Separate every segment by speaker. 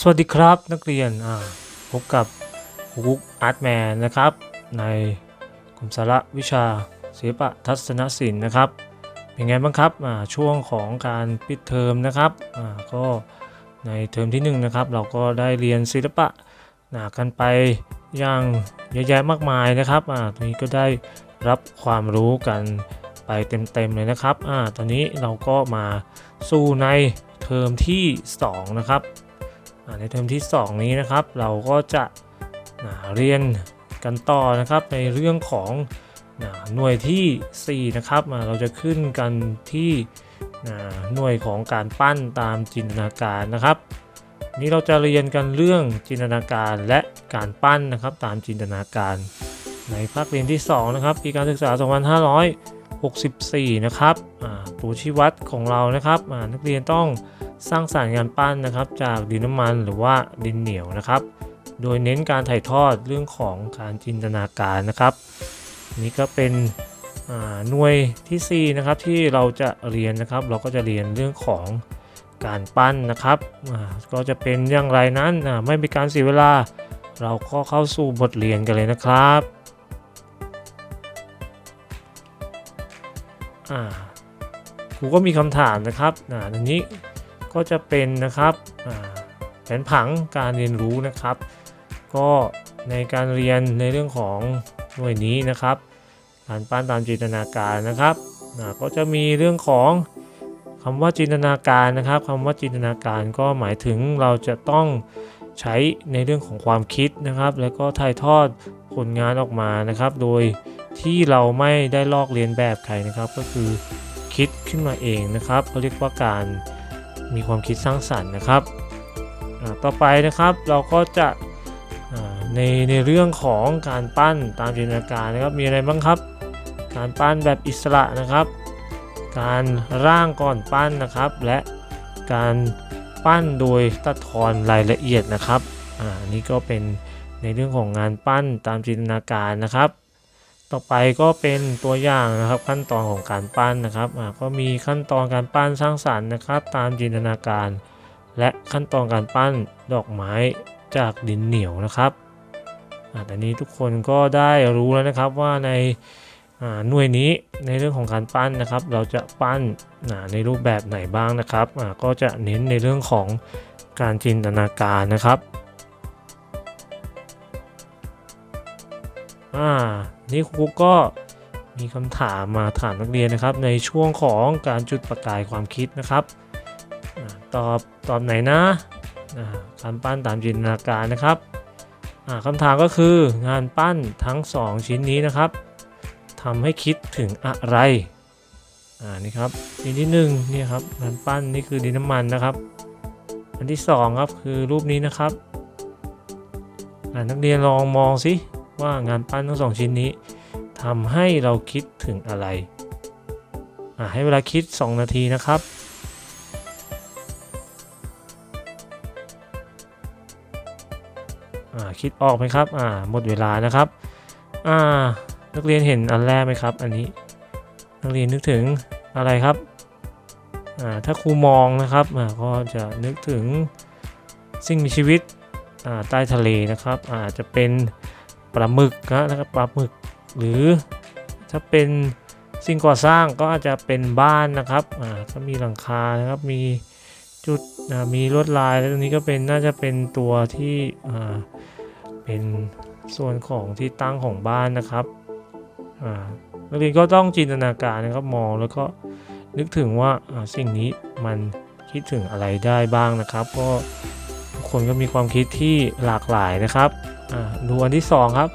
Speaker 1: สวัสดีครับนักเรียนพบกับครูกุ๊กอาร์ตแมนนะครับ ในกลุ่มสาระวิชาศิลปะทัศนศิลป์นะครับ เป็นไงบ้างครับช่วงของการปิดเทอมนะครับก็ในเทอมที่หนึ่งนะครับเราก็ได้เรียนศิลปะนะกันไปอย่างเยอะแยะมากมายนะครับตอนนี้ก็ได้รับความรู้กันไปเต็มๆเลยนะครับอตอนนี้เราก็มาสู่ในเทอมที่สองนะครับ ในเทอมที่ 2 นี้นะครับ เราก็จะเรียนกันต่อนะครับในเรื่องของหน่วยทีสี่4 นะครับเราจะขึ้นกันที่หน่วยของการปั้นตามจินตนาการนะครับ นี้เราจะเรียนกันเรื่องจินตนาการและการปั้นนะครับตามจินตนาการ ในภาคเรียนที่ 2 นะครับปีการศึกษา 2564 นะครับอ่าตัวชี้วัดของเรานะครับนักเรียนต้อง สร้างสารรค์งานปั้นนะครับ จากดินน้ำมันหรือว่าดินเหนียวนะครับ โดยเน้นการถ่ายทอดเรื่องของการจินตนาการนะครับ นี่ก็เป็นหน่วยทีสี่ 4 นะครับที่เราจะเรียนนะครับ เราก็จะเรียนเรื่องของการปั้นนะครับ ก็จะเป็นอย่างไรนั้นไม่มีการเสียเวลา เราก็เข้าสู่บทเรียนกันเลยนะครับครูก็มีคำถามนะครับอันนี้ ก็จะเป็นนะครับแผนผังการเรียนรู้นะครับ ก็ในการเรียนในเรื่องของหน่วยนี้นะครับการปั้นตามจินตนาการนะครับก็จะมีเรื่องของคำว่าจินตนาการนะครับคำว่าจินตนาการก็หมายถึงเราจะต้องใช้ในเรื่องของความคิดนะครับ แล้วก็ถ่ายทอดผลงานออกมานะครับ โดยที่เราไม่ได้ลอกเลียนแบบใครนะครับ ก็คือคิดขึ้นมาเองนะครับเขาเรียกว่าการ มีความคิดสร้างสรรค์นะครับต่อไปนะครับเราก็จะในในเรื่องของการปั้นตามจินตนาการนะครับมีอะไรบ้างครับ การปั้นแบบอิสระนะครับ การร่างก่อนปั้นนะครับ และการปั้นโดยตัดทอนรายละเอียดนะครับอ่านนี้ก็เป็นในเรื่องของงานปั้นตามจินตนาการนะครับ ต่อไปก็เป็นตัวอย่างนะครับขั้นตอนของการปั้นนะครับก็มีขั้นตอนการปั้นสร้างสรรค์นะครับ ตามจินตนาการ และขั้นตอนการปั้นดอกไม้จากดินเหนียวนะครับอ่าแต่นี้ทุกคนก็ได้รู้แล้วนะครับว่าในาหน่วยนี้ในเรื่องของการปั้นนะครับ เราจะปั้นในรูปแบบไหนบ้างนะครับก็จะเน้นในเรื่องของการจินตนาการนะครับ อ่านี่ครูก็มีคำถามมาถามนักเรียนนะครับ ในช่วงของการจุดประกายความคิดนะครับอตอบตอบไหนนะอ่าการปั้นตามจินตนาการนะครับอ่าคำถามก็คืองานปั้นทั้ง 2 ชิ้นนี้นะครับทำให้คิดถึงอะไรอ่านี่ครับชิ้นที่หนึ่งนี่ครับงานปั้นนี่คือดินน้ำมันนะครับ อันที่สองครับคือรูปนี้นะครับนักเรียนลองมองสิ ว่างานปั้นทั้งสองชิ้นนี้ทำให้เราคิดถึงอะไร ให้เวลาคิด 2 นาทีนะครับคิดออกไหมครับหมดเวลานะครับนักเรียนเห็นอันแรกไหมครับ อันนี้นักเรียนนึกถึงอะไรครับถ้าครูมองนะครับก็จะนึกถึงสิ่งมีชีวิตใต้ทะเลนะครับอาจจะเป็น ปลาหมึกนะนะครับปลาหมึก หรือถ้าเป็นสิ่งก่อสร้างก็อาจจะเป็นบ้านนะครับอ่าก็มีหลังคานะครับมีจุดมีลวดลายแล้วตรงนี้ก็เป็นน่าจะเป็นตัวที่เป็นส่วนของที่ตั้งของบ้านนะครับนักเรียนก็ต้องจินตนาการนะครับมองแล้วก็นึกถึงว่าสิ่งนี้มันคิดถึงอะไรได้บ้างนะครับ ก็ทุกคนก็มีความคิดที่หลากหลายนะครับ ดูอันที่สองครับ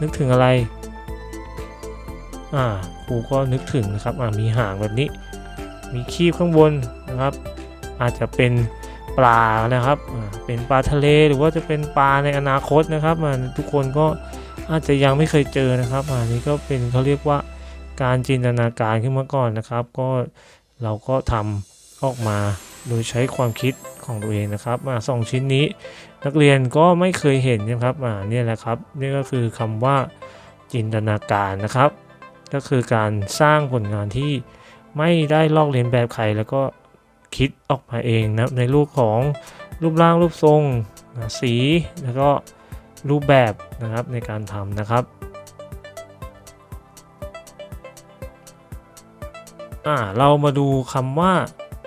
Speaker 1: นึกถึงอะไร อ่าครูก็นึกถึงนะครับมีหางแบบนี้ มีคีบข้างบนนะครับ อาจจะเป็นปลานะครับเป็นปลาทะเลหรือว่าจะเป็นปลาในอนาคตนะครับทุกคนก็อาจจะยังไม่เคยเจอนะครับอ่านี่ก็เป็นเขาเรียกว่าการจินตนาการขึ้นมาก่อนนะครับ ก็เราก็ทำออกมาโดยใช้ความคิดของตัวเองนะครับอ่าสองชิ้นนี้ นักเรียนก็ไม่เคยเห็นนะครับอ่านี่แหละครับนี่ก็คือคำว่าจินตนาการนะครับ ก็คือการสร้างผลงานที่ไม่ได้ลอกเลียนแบบใครแล้วก็คิดออกมาเองนะในรูปของรูปร่างรูปทรงสีแล้วก็รูปแบบนะครับในการทำนะครับอ่าเรามาดูคำว่า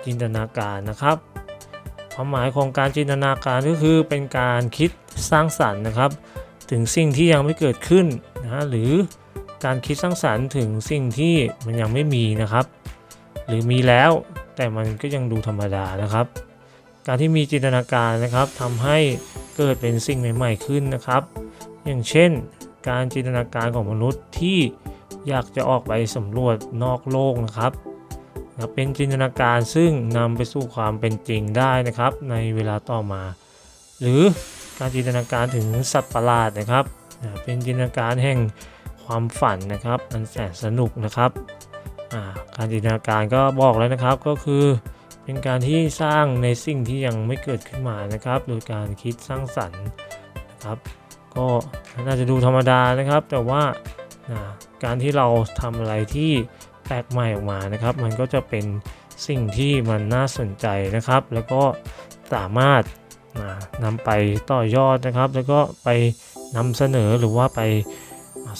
Speaker 1: จินตนาการนะครับ ความหมายของการจินตนาการก็คือเป็นการคิดสร้างสรรค์นะครับ ถึงสิ่งที่ยังไม่เกิดขึ้นนะหรือการคิดสร้างสรรค์ถึงสิ่งที่มันยังไม่มีนะครับ หรือมีแล้วแต่มันก็ยังดูธรรมดานะครับ การที่มีจินตนาการนะครับทำให้เกิดเป็นสิ่งใหม่ๆขึ้นนะครับ อย่างเช่น การจินตนาการของมนุษย์ที่อยากจะออกไปสำรวจนอกโลกนะครับ นะเป็นจินตนาการซึ่งนำไปสู่ความเป็นจริงได้นะครับ ในเวลาต่อมา หรือการจินตนาการถึงสัตว์ประหลาดนะครับนะเป็นจินตนาการแห่งความฝันนะครับอันแสนสนุกนะครับการจินตนาการก็บอกแล้วนะครับก็คือเป็นการที่สร้างในสิ่งที่ยังไม่เกิดขึ้นมานะครับ โดยการคิดสร้างสรรค์นะครับ ก็น่าจะดูธรรมดานะครับ แต่ว่าการที่เราทำอะไรที่ แปลกใหม่ออกมานะครับ มันก็จะเป็นสิ่งที่มันน่าสนใจนะครับ แล้วก็สามารถนะนำไปต่อยอดนะครับ แล้วก็ไปนำเสนอหรือว่าไป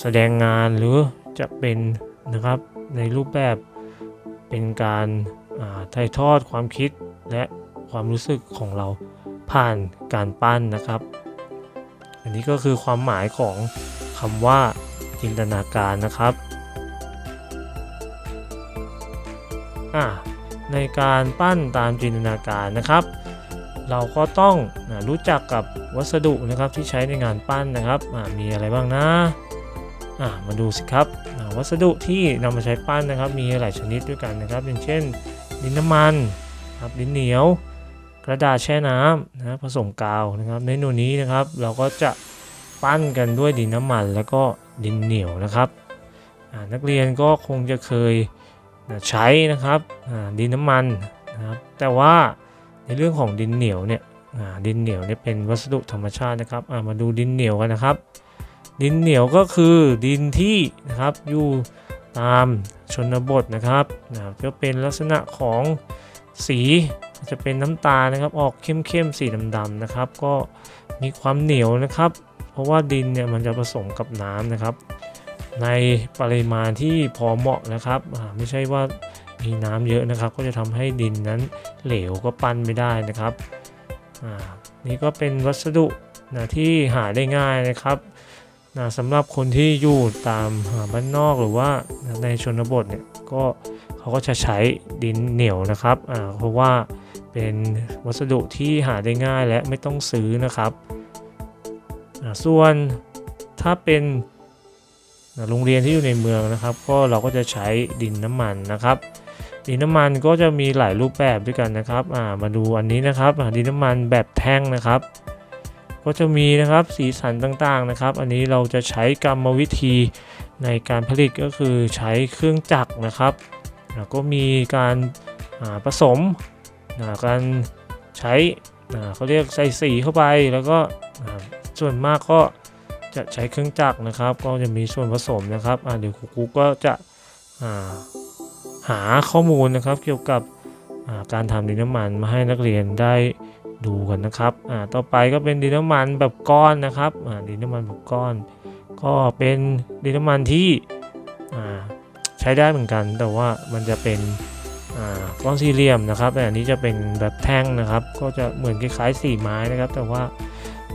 Speaker 1: แสดงงานหรือจะเป็นนะครับในรูปแบบเป็นการถ่ายทอดความคิดและความรู้สึกของเราผ่านการปั้นนะครับ อันนี้ก็คือความหมายของคำว่าจินตนาการนะครับ ในการปั้นตามจินตนาการนะครับ เราก็ต้องรู้จักกับวัสดุนะครับที่ใช้ในงานปั้นนะครับมีอะไรบ้างนะมาดูสิครับวัสดุที่นำมาใช้ปั้นนะครับ มีหลายชนิดด้วยกันนะครับ อย่างเช่นดินน้ำมันครับดินเหนียว กระดาษแช่น้ำนะผสมกาวนะครับในหนูนี้นะครับ เราก็จะปั้นกันด้วยดินน้ำมัน แล้วก็ดินเหนียวนะครับนักเรียนก็คงจะเคย ใช้นะครับดินน้ำมันนะครับแต่ว่าในเรื่องของดินเหนียวเนี่ยดินเหนียวเนี่ยเป็นวัสดุธรรมชาตินะครับมาดูดินเหนียวกันนะครับ ดินเหนียวก็คือดินที่นะครับอยู่ตามชนบทนะครับนะบก็เป็นลักษณะของสีจะเป็นน้ำตาลนะครับออกเข้มๆสีดำๆนะครับ ก็มีความเหนียวนะครับ เพราะว่าดินเนี่ยมันจะผสมกับน้ำนะครับ ในปริมาณที่พอเหมาะนะครับไม่ใช่ว่ามีน้ำเยอะนะครับ ก็จะทำให้ดินนั้นเหลวก็ปั้นไม่ได้นะครับอ่านี่ก็เป็นวัสดุนะที่หาได้ง่ายนะครับนะสำหรับคนที่อยู่ตามบ้านนอกหรือว่าในชนบทเนี่ยก็เขาก็จะใช้ดินเหนียวนะครับเพราะว่าเป็นวัสดุที่หาได้ง่ายและไม่ต้องซื้อนะครับ ส่วนถ้าเป็น โรงเรียนที่อยู่ในเมืองนะครับ ก็เราก็จะใช้ดินน้ำมันนะครับ ดินน้ำมันก็จะมีหลายรูปแบบด้วยกันนะครับามาดูอันนี้นะครับดินน้ำมันแบบแท่งนะครับ ก็จะมีนะครับสีสันต่างๆนะครับ อันนี้เราจะใช้กรรมวิธีในการผลิตก็คือใช้เครื่องจักรนะครับแล้วก็มีการาผสมการใช้เขาเรียกใส่สีเข้าไปแล้วก็ส่วนมากก็ จะใช้เครื่องจักรนะครับ ก็จะมีส่วนผสมนะครับอ่าเดี๋ยวครูกุ๊กก็จะาหาข้อมูลนะครับ เกี่ยวกับาการทำดินน้ำมันมาให้นักเรียนได้ดูกันนะครับอ่าต่อไปก็เป็นดินน้ำมันแบบก้อนนะครับอ่าดินน้ำมันแบบก้อน ก็เป็นดินน้ำมันที่ใช้ได้เหมือนกัน แต่ว่ามันจะเป็นก้อนสี่เหลี่ยมนะครับแต่อันนี้จะเป็นแบบแท่งนะครับ ก็จะเหมือนคล้ายๆสีไม้นะครับ แต่ว่า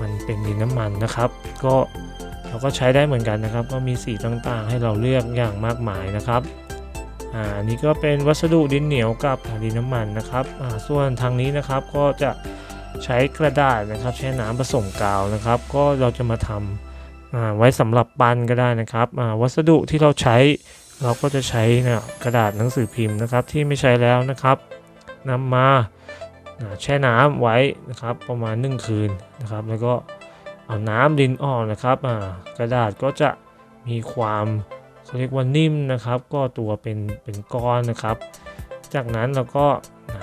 Speaker 1: มันเป็นดินน้ำมันนะครับ ก็ เราก็ใช้ได้เหมือนกันนะครับ ก็มีสีต่างๆ ให้เราเลือกอย่างมากมายนะครับอ่านี้ก็เป็นวัสดุดินเหนียวกับดินน้ำมันนะครับอ่าส่วนทางนี้นะครับก็จะใช้กระดาษนะครับ ใช้น้ำผสมกาวนะครับ ก็เราจะมาทำอ่าไว้สำหรับปั้นก็ได้นะครับอ่าวัสดุที่เราใช้เราก็จะใช้นะกระดาษหนังสือพิมพ์นะครับ ที่ไม่ใช้แล้วนะครับนำมาอ่าแช่น้ำไว้นะครับ ประมาณ 1 คืนนะครับ แล้วก็ เอาน้ำดินออกนะครับอ่ากระดาษก็จะมีความเขาเรียกว่านิ่มนะครับ ก็ตัวเป็นเป็นก้อนนะครับ จากนั้นเราก็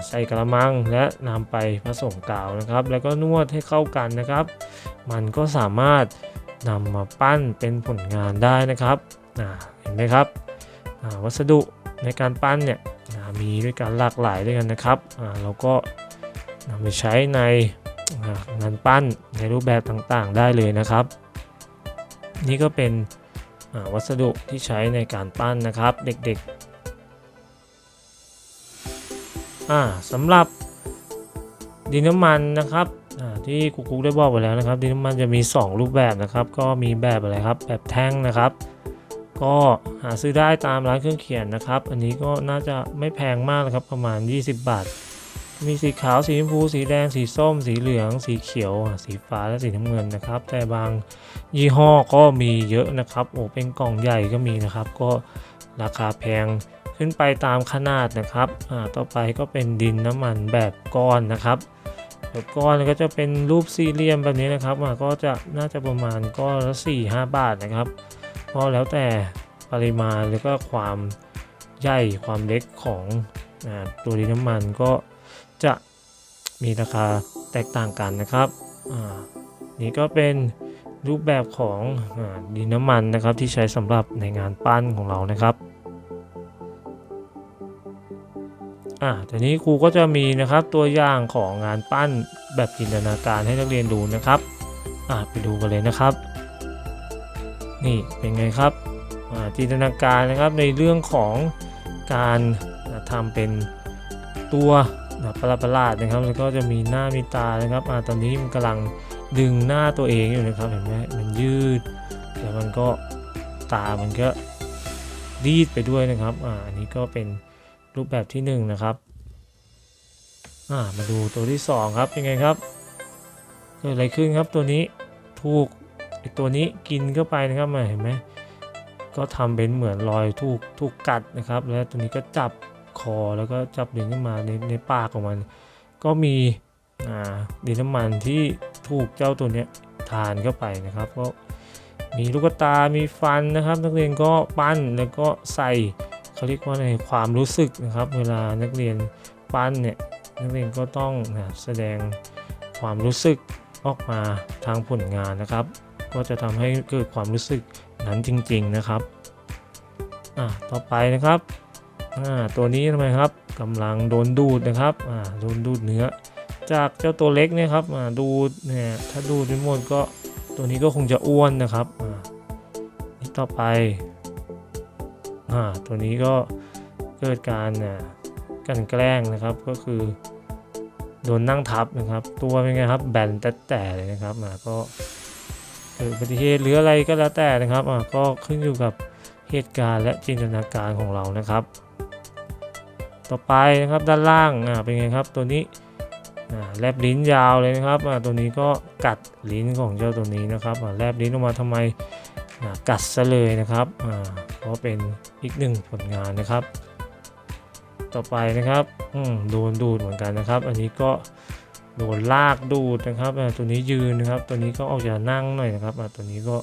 Speaker 1: ใส่กระมังและนำไปผสมกาวนะครับ แล้วก็นวดให้เข้ากันนะครับ มันก็สามารถนำมาปั้นเป็นผลงานได้นะครับเห็นไหมครับวัสดุในการปั้นเนี่ยมีด้วยกันหลากหลายด้วยกันนะครับเราก็นำไปใช้ใน งานปั้นในรูปแบบต่างๆ ได้เลยนะครับ นี่ก็เป็นวัสดุที่ใช้ในการปั้นนะครับเด็กๆสำหรับดินน้ำมันนะครับที่กุ๊กกุ๊กได้บอกไปแล้วนะครับ ดินน้ำมันจะมี 2 รูปแบบนะครับ ก็มีแบบอะไรครับ แบบแท่งนะครับ ก็หาซื้อได้ตามร้านเครื่องเขียนนะครับ อันนี้ก็น่าจะไม่แพงมากนะครับประมาณ 20 บาท มีสีขาว สีชมพู สีแดง สีส้ม สีเหลือง สีเขียว สีฟ้า และสีน้ำเงินนะครับ แต่บางยี่ห้อก็มีเยอะนะครับ โอ้ เป็นกล่องใหญ่ก็มีนะครับ ก็ราคาแพงขึ้นไปตามขนาดนะครับ อ่า ต่อไปก็เป็นดินน้ำมันแบบก้อนนะครับ แบบก้อนก็จะเป็นรูปสี่เหลี่ยมแบบนี้นะครับอ่าก็จะน่าจะประมาณก้อนละ4 5บาทนะครับ ก็แล้วแต่ปริมาณแล้วก็ความใหญ่ความเล็กของอตัวดินน้ำมันก็ จะมีราคาแตกต่างกันนะครับนี่ก็เป็นรูปแบบของอดินน้ำมันนะครับที่ใช้สำหรับในงานปั้นของเรานะครับอ่าทีนี้ครูก็จะมีนะครับตัวอย่างของงานปั้นแบบจินตนาการให้นักเรียนดูนะครับอ่าไปดูกันเลยนะครับ นี่เป็นไงครับอ่าจินตนาการนะครับในเรื่องของการอ่าทำเป็นตัว นะประหลาดๆนะครับ แล้วก็จะมีหน้ามีตานะครับอ่าตอนนี้มันกำลังดึงหน้าตัวเองอยู่นะครับเห็นไหมมันยืดแล้วมันก็ตามันก็รีดไปด้วยนะครับอ่าอันนี้ก็เป็นรูปแบบที่หนึ่งนะครับอ่ามาดูตัวที่สองครับเป็นไงครับเกิดอะไรขึ้นครับตัวนี้ถูกตัวนี้กินเข้าไปนะครับมาเห็นไหมก็ทำเป็นเหมือนรอยถูกถูกกัดนะครับ แล้วตัวนี้ก็จับ คอแล้วก็จับดึงขึ้นมาในในปากของมัน ก็มีดินน้ำมันที่ถูกเจ้าตัวนี้ทานเข้าไปนะครับ ก็มีลูกตา มีฟันนะครับ นักเรียนก็ปั้นแล้วก็ใส่เขาเรียกว่าในความรู้สึกนะครับ เวลานักเรียนปั้นเนี่ยนักเรียนก็ต้องนะแสดงความรู้สึกออกมาทางผลงานนะครับ ก็จะทำให้เกิดความรู้สึกนั้นจริง ๆนะครับอ่าต่อไปนะครับ ตัวนี้ทำไมครับกำลังโดนดูดนะครับโดนดูดเนื้อ จากเจ้าตัวเล็กเนี่ยครับดูดเนี่ยถ้าดูดไปหมดก็ตัวนี้ก็คงจะอ้วนนะครับนี่ต่อไปอตัวนี้ก็เกิดการอ่ากลันแกล้งนะครับก็คือโดนนั่งทับนะครับ ตัวเป็นไงครับแบนแต่แต่เลยนะครับก็เกิดอุบัติเหตุหรืออะไรก็แล้วแต่นะครับก็ขึ้นอยู่กับเหตุการณ์และจินตนาการของเรานะครับ ต่อไปนะครับด้านล่างอ่าเป็นไงครับตัวนี้อ่าแลบลิ้นยาวเลยนะครับอ่าตัวนี้ก็กัดลิ้นของเจ้าตัวนี้นะครับอ่าแลบลิ้นออกมาทำไมอ่ากัดซะเลยนะครับอ่าก็เป็นอีกหนึ่งผลงานนะครับ ต่อไปนะครับอืมโดนดูดเหมือนกันนะครับ อันนี้ก็โดนลากดูดนะครับอ่าตัวนี้ยืนนะครับ ตัวนี้ก็ออกจะนั่งหน่อยนะครับอ่าตัวนี้ก็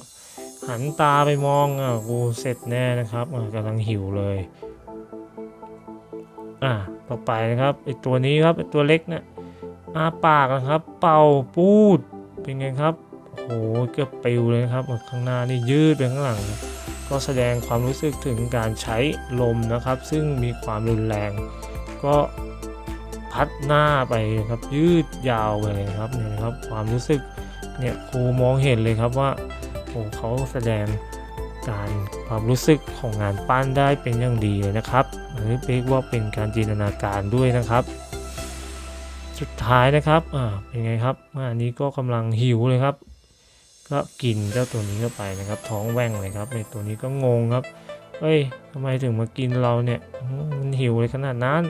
Speaker 1: หันตาไปมองอ่ากูเสร็จแน่นะครับอ่ากำลังหิวเลย อ่าต่อไปนะครับไอตัวนี้ครับไอตัวเล็กเนี่ยอ้าปากนะครับ เป่าปูดเป็นไงครับโอ้โหเกือบปิวเลยนะครับข้างหน้านี่ยืดไปข้างหลังนะก็แสดงความรู้สึกถึงการใช้ลมนะครับ ซึ่งมีความรุนแรง ก็พัดหน้าไปครับยืดยาวไปเลยครับเนี่ยครับความรู้สึกเนี่ยครูมองเห็นเลยครับว่าโอ้เขาแสดง การความรู้สึกของงานปั้นได้เป็นอย่างดีเลยนะครับหรือเรียกว่าเป็นการจินตนาการด้วยนะครับ สุดท้ายนะครับอ่าเป็นไงครับอันนี้ก็กำลังหิวเลยครับ ก็กินเจ้าตัวนี้เข้าไปนะครับ ท้องแว่งเลยครับในตัวนี้ก็งงครับเฮ้ยทำไมถึงมากินเราเนี่ยมันหิวเลยขนาดนั้น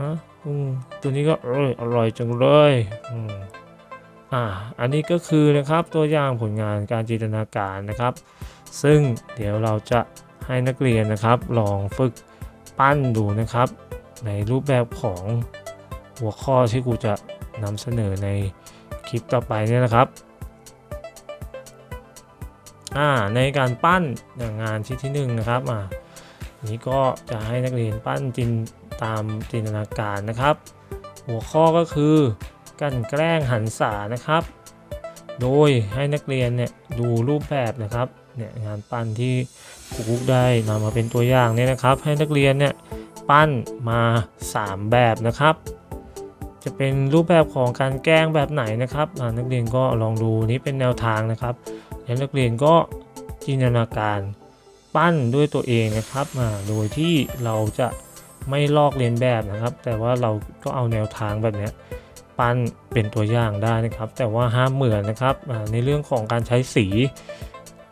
Speaker 1: ฮะตัวนี้ก็เอออร่อยจังเลยอืมอ่าอันนี้ก็คือนะครับตัวอย่างผลงานการจินตนาการนะครับ ซึ่งเดี๋ยวเราจะให้นักเรียนนะครับ ลองฝึกปั้นดูนะครับ ในรูปแบบของหัวข้อที่ครูจะนำเสนอในคลิปต่อไปเนี่ยนะครับอ่าในการปั้นงานชิ้นที่หนึ่งนะครับอ่านนี้ก็จะให้นักเรียนปั้นจินตามจินตนาการนะครับ หัวข้อก็คือการแกล้งหันษานะครับ โดยให้นักเรียนเนี่ยดูรูปแบบนะครับ เนี่ยงานปั้นที่ครูกุ๊กได้นำมาเป็นตัวอย่างเนี่ยนะครับ ให้นักเรียนเนี่ยปั้นมา 3 แบบนะครับ จะเป็นรูปแบบของการแกล้งแบบไหนนะครับนักเรียนก็ลองดูนี้เป็นแนวทางนะครับ แล้วนักเรียนก็จินตนาการปั้นด้วยตัวเองนะครับอ่าโดยที่เราจะไม่ลอกเลียนแบบนะครับ แต่ว่าเราก็เอาแนวทางแบบนี้ปั้นเป็นตัวอย่างได้นะครับ แต่ว่าห้ามเหมือนนะครับในเรื่องของการใช้สี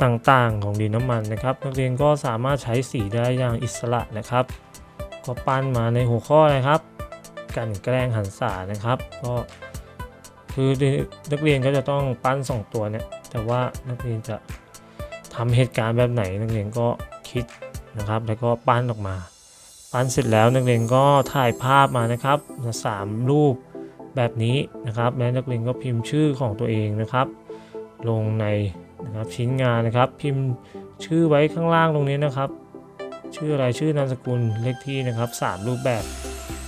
Speaker 1: ต่างๆของดินน้ำมันนะครับ นักเรียนก็สามารถใช้สีได้อย่างอิสระนะครับ ก็ปั้นมาในหัวข้อนะครับกันแกล้งหันษานะครับ ก็คือนักเรียนก็จะต้องปั้น 2 ตัวเนี่ยแต่ว่านักเรียนจะทำเหตุการณ์แบบไหน นักเรียนก็คิดนะครับ แล้วก็ปั้นออกมา ปั้นเสร็จแล้วนักเรียนก็ถ่ายภาพมานะครับสามรูปแบบนี้นะครับ แล้วนักเรียนก็พิมพ์ชื่อของตัวเองนะครับ ลงใน นะครับชิ้นงานนะครับ พิมพ์ชื่อไว้ข้างล่างตรงนี้นะครับ ชื่ออะไรชื่อนามสกุลเลขที่นะครับสามรูปแบบ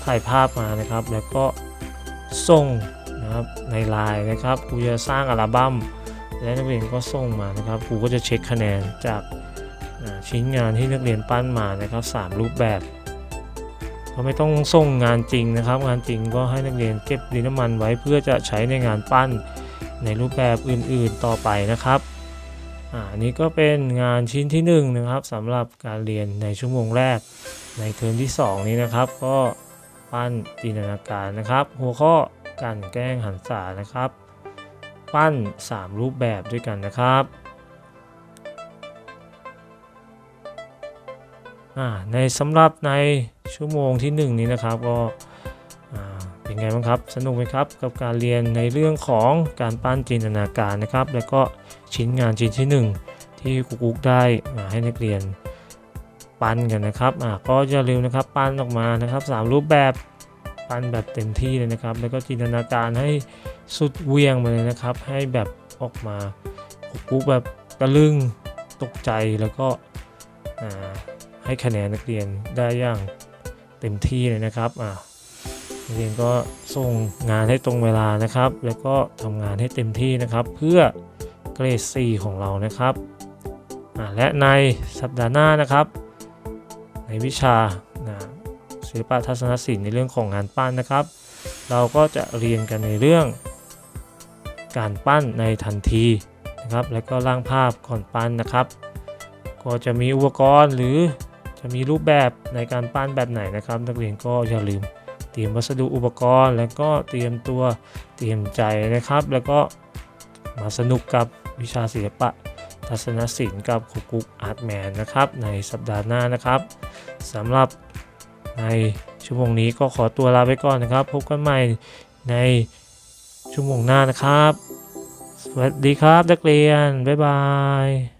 Speaker 1: ถ่ายภาพมานะครับ แล้วก็ส่งนะครับในไลน์นะครับครูจะสร้างอัลบั้มและนักเรียนก็ส่งมานะครับครูก็จะเช็คคะแนนจากชิ้นงานที่นักเรียนปั้นมานะครับสามรูปแบบก็ไม่ต้องส่งงานจริงนะครับ งานจริงก็ให้นักเรียนเก็บดินน้ำมันไว้เพื่อจะใช้ในงานปั้นในรูปแบบอื่นๆต่อไปนะครับ อันนี้ก็เป็นงานชิ้นที่1นงนะครับสำหรับการเรียนในชั่วโมงแรก ในเทอมที่ 2 นี้นะครับ ก็ปั้นจินตนาการนะครับ หัวข้อการแกล้งหันษานะครับ ปั้น 3 รูปแบบด้วยกันนะครับอ่าในสำหรับในชั่วโมงที่ 1 นี้นะครับก็เป็นไงบ้างครับ สนุกไหมครับกับการเรียนในเรื่องของการปั้นจินตนาการนะครับ แล้วก็ ชิ้นงานชิ้นที่ 1 ที่กุ๊กได้มาให้นักเรียนปั้นกันนะครับอ่าก็อย่าลืมนะครับปั้นออกมานะครับสามรูปแบบปั้นแบบเต็มที่เลยนะครับ แล้วก็จินตนาการให้สุดเวียงมาเลยนะครับ ให้แบบออกมากุ๊กแบบตะลึงตกใจแล้วก็อ่าให้คะแนนนักเรียนได้อย่างเต็มที่เลยนะครับอ่านักเรียนก็ส่งงานให้ตรงเวลานะครับ แล้วก็ทำงานให้เต็มที่นะครับ เพื่อ เกรด4ของเรานะครับ และในสัปดาห์หน้านะครับ ในวิชาศิลปะทัศนศิลป์ในเรื่องของงานปั้นนะครับ เราก็จะเรียนกันในเรื่อง การปั้นในทันทีนะครับ และก็ร่างภาพก่อนปั้นนะครับ ก็จะมีอุปกรณ์หรือจะมีรูปแบบในการปั้นแบบไหนนะครับ นักเรียนก็อย่าลืมเตรียมวัสดุอุปกรณ์ แล้วก็เตรียมตัวเตรียมใจนะครับ แล้วก็มาสนุกกับ วิชาศิลปะ ทัศนศิลป์กับคุกุกอาร์ตแมนนะครับ ในสัปดาห์หน้านะครับสำหรับในชั่วโมงนี้ก็ขอตัวลาไปก่อนนะครับ พบกันใหม่ในชั่วโมงหน้านะครับ สวัสดีครับนักเรียน บ๊ายบาย